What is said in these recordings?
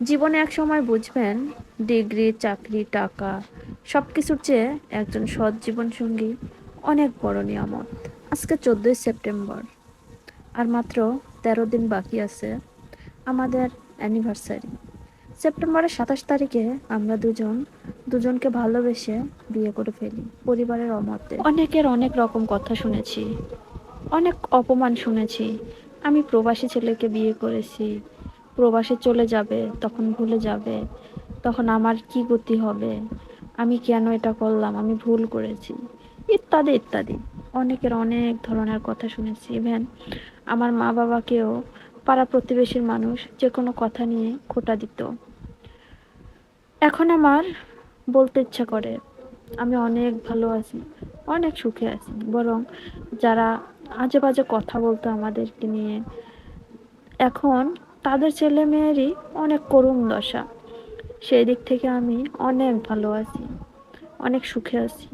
জীবনে এক সময় বুঝবেন, ডিগ্রি, চাকরি, টাকা সব কিছুর চেয়ে একজন সৎ জীবন সঙ্গী অনেক বড় নিয়ামত। আজকে চোদ্দোই সেপ্টেম্বর, আর মাত্র তেরো দিন বাকি আছে আমাদের অ্যানিভার্সারি সেপ্টেম্বরের সাতাশ তারিখে আমরা দুজন, দুজনকে ভালোবেসে বিয়ে করে ফেলি পরিবারের অমতে। অনেকের অনেক রকম কথা শুনেছি, অনেক অপমান শুনেছি। আমি প্রবাসী ছেলেকে বিয়ে করেছি প্রবাসে চলে যাবে, তখন ভুলে যাবে, তখন আমার কি গতি হবে? আমি কেন এটা করলাম? আমি ভুল করেছি। ইত্যাদি ইত্যাদি। অনেকের অনেক ধরনের কথা শুনেছি। ইভেন আমার মা বাবাকেও পাড়া প্রতিবেশীর মানুষ যে কোনো কথা নিয়ে খোটা দিত। এখন আমার বলতে ইচ্ছা করে, আমি অনেক ভালো আছি, অনেক সুখে আছি। বরং যারা আজে বাজে কথা বলতো আমাদেরকে নিয়ে, এখন তাদের ছেলে মেয়েরই অনেক করুণ দশা। সেই দিক থেকে আমি অনেক ভালো আছি, অনেক সুখে আছি।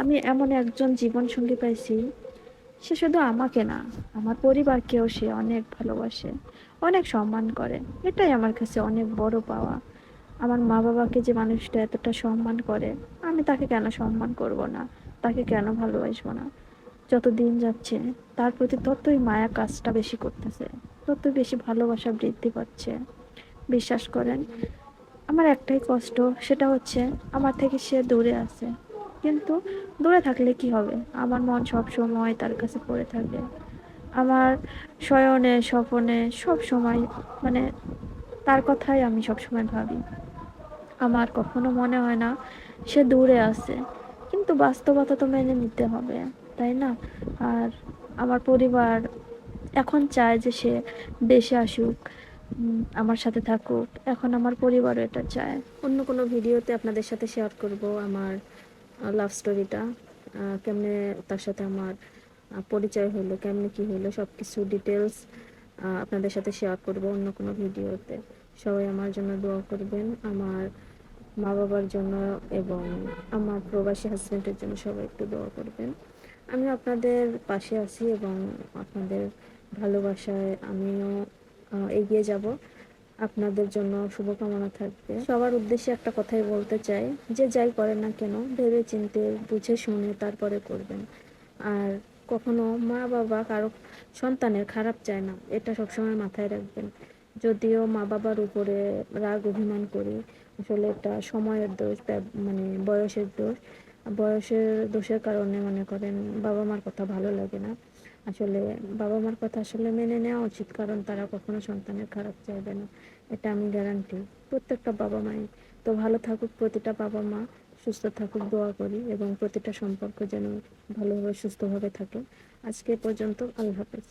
আমি এমন একজন জীবনসঙ্গী পাইছি, সে শুধু আমাকে না, আমার পরিবারকেও সে অনেক ভালোবাসে, অনেক সম্মান করে। এটাই আমার কাছে অনেক বড় পাওয়া। আমার মা বাবাকে যে মানুষটা এতটা সম্মান করে, আমি তাকে কেন সম্মান করব না? তাকে কেন ভালোবাসবো না? যত দিন যাচ্ছে, তার প্রতি ততই মায়া কাজটা বেশি করতেছে। তত বেশি ভালোবাসা বৃদ্ধি পাচ্ছে। বিশ্বাস করেন, আমার একটাই কষ্ট, সেটা হচ্ছে আমার থেকে সে দূরে আছে। কিন্তু দূরে থাকলে কি হবে? আমার মন সব সময় তার কাছে পড়ে থাকে। আমার শয়নে, স্বপনে সব সময় মানে তার কথাই আমি সব সময় ভাবি। আমার কখনো মনে হয় না সে দূরে আছে। কিন্তু বাস্তবতা তো মেনে নিতে হবে, তাই না? আর আমার পরিবার এখন চায় যে সে দেশে আসুক আমার সাথে থাকুক। এখন আমার পরিবারও এটা চায়। অন্য কোনো ভিডিওতে আপনাদের সাথে শেয়ার করব আমার লাভ স্টোরিটা কেমনে তার সাথে আমার পরিচয় হলো, কেমনে কি হলো সব কিছু ডিটেলস আপনাদের সাথে শেয়ার করব অন্য কোনো ভিডিওতে। সবাই আমার জন্য দোয়া করবেন, আমার মা বাবার জন্য এবং আমার প্রবাসী হাজব্যান্ডের জন্য সবাই একটু দোয়া করবেন। আমি আপনাদের পাশে আছি এবং আপনাদের ভালোবাসায় আমিও এগিয়ে যাব। আপনাদের জন্য শুভকামনা থাকবে। সবার উদ্দেশ্যে একটা কথাই বলতে চাই, যে যাই করেন না কেন ভেবে চিন্তে বুঝে শুনে তারপরে করবেন। আর কখনো মা, বাবা কারও সন্তানের খারাপ চায় না, এটা সবসময় মাথায় রাখবেন। যদিও মা, বাবার উপরে রাগ, অভিমান করি, আসলে এটা সময়ের দোষ মানে বয়সের দোষ। বয়সের দোষের কারণে মনে করেন বাবা মার কথা ভালো লাগে না। আসলে বাবা মার কথা আসলে মেনে নেওয়া উচিত, কারণ তারা কখনো সন্তানের খারাপ চাইবে না। এটা আমি গ্যারান্টি প্রত্যেকটা বাবা মাই। তো ভালো থাকুক প্রতিটা বাবা মা, সুস্থ থাকুক, দোয়া করি এবং প্রতিটা সম্পর্ক যেন ভালোভাবে, সুস্থভাবে থাকে। আজকে পর্যন্ত, আল্লাহ হাফেজ।